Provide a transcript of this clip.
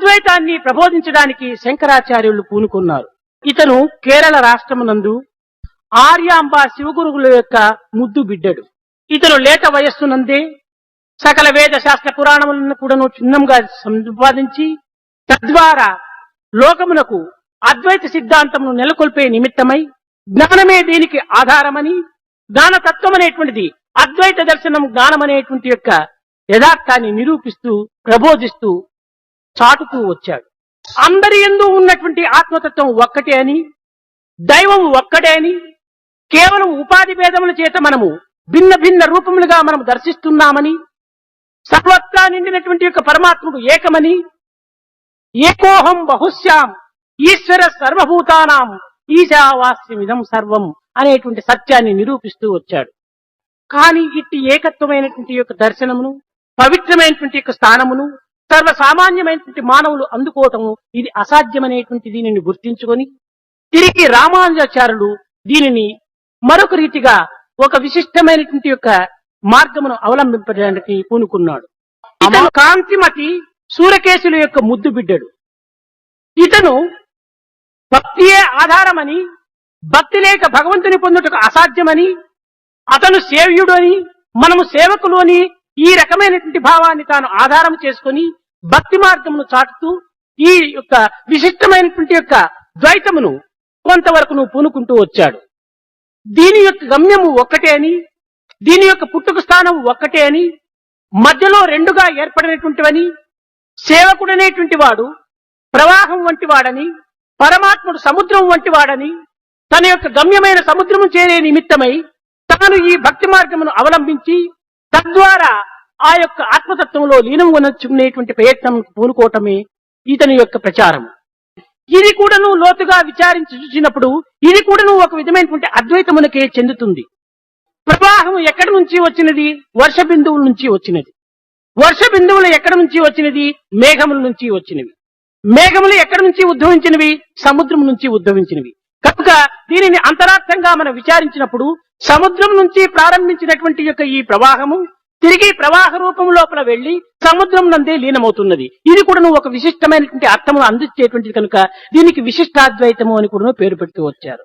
అద్వైతాన్ని ప్రబోధించడానికి శంకరాచార్యులు పూనుకున్నారు. ఇతను కేరళ రాష్ట్రమునందు ఆర్యాంబ శివగురుగుల యొక్క ముద్దు బిడ్డడు. ఇతను లేత వయస్సునందే సకల వేద శాస్త్ర పురాణములను కూడాను చిన్నంగా సంపాదించి తద్వారా లోకమునకు అద్వైత సిద్ధాంతమును నెలకొల్పే నిమిత్తమై జ్ఞానమే దీనికి ఆధారమని జ్ఞానతత్వం అనేటువంటిది అద్వైత దర్శనం జ్ఞానం అనేటువంటి యొక్క యథార్థాన్ని నిరూపిస్తూ ప్రబోధిస్తూ చాటుతూ వచ్చాడు. అందరి ఎందు ఉన్నటువంటి ఆత్మతత్వం ఒక్కటే అని దైవం ఒక్కటే అని కేవలం ఉపాధి భేదముల చేత మనము భిన్న భిన్న రూపములుగా మనం దర్శిస్తున్నామని సర్వత్రా నిండినటువంటి యొక్క పరమాత్ముడు ఏకమని ఏకోహం బహుశ్యాం ఈశ్వర సర్వభూతానాం ఈశావాస్యమిదం సర్వం అనేటువంటి సత్యాన్ని నిరూపిస్తూ వచ్చాడు. కానీ ఇట్టి ఏకత్వమైనటువంటి యొక్క దర్శనమును పవిత్రమైనటువంటి యొక్క స్థానమును సర్వసామాన్యమైనటువంటి మానవులు అందుకోవటము ఇది అసాధ్యమనేటువంటి దీనిని గుర్తించుకొని తిరిగి రామానుజాచార్యులు దీనిని మరొక రీతిగా ఒక విశిష్టమైనటువంటి యొక్క మార్గమును అవలంబించడానికి పూనుకున్నాడు. ఇతను కాంతిమతి సూర్యకేశుల యొక్క ముద్దు బిడ్డడు. ఇతను భక్తియే ఆధారమని భక్తి లేక భగవంతుని పొందుటకు అసాధ్యమని అతను సేవ్యుడు అని మనము సేవకులు అని ఈ రకమైనటువంటి భావాన్ని తాను ఆధారం చేసుకొని భక్తి మార్గమును చాటుతూ ఈ యొక్క విశిష్టమైనటువంటి యొక్క ద్వైతమును కొంతవరకు నువ్వు పూనుకుంటూ వచ్చాడు. దీని యొక్క గమ్యము ఒక్కటే అని దీని యొక్క పుట్టుక స్థానం ఒక్కటే అని మధ్యలో రెండుగా ఏర్పడినటువంటివని సేవకుడనేటువంటి వాడు ప్రవాహం వంటి వాడని పరమాత్ముడు సముద్రం వంటి వాడని తన యొక్క గమ్యమైన సముద్రము చేరే నిమిత్తమై తాను ఈ భక్తి మార్గమును అవలంబించి తద్వారా ఆ యొక్క ఆత్మతత్వంలో లీనం కొనచుకునేటువంటి ప్రయత్నం పూనుకోవటమే ఇతని యొక్క ప్రచారం. ఇది కూడాను లోతుగా విచారించి చూసినప్పుడు ఇది కూడాను ఒక విధమైనటువంటి అద్వైతమునకే చెందుతుంది. ప్రవాహం ఎక్కడి నుంచి వచ్చినది? వర్ష బిందువుల నుంచి వచ్చినది. వర్ష బిందువులు ఎక్కడి నుంచి వచ్చినది? మేఘముల నుంచి వచ్చినవి. మేఘములు ఎక్కడి నుంచి ఉద్భవించినవి? సముద్రం నుంచి ఉద్భవించినవి. కనుక దీనిని అంతరార్థంగా మనం విచారించినప్పుడు సముద్రం నుంచి ప్రారంభించినటువంటి యొక్క ఈ ప్రవాహము తిరిగి ప్రవాహ రూపం లోపల వెళ్ళి సముద్రం నందే లీనమవుతున్నది. ఇది కూడా ఒక విశిష్టమైనటువంటి అర్థమును అందించేటువంటిది కనుక దీనికి విశిష్టాద్వైతము అని కూడా పేరు పెడుతూ వచ్చారు.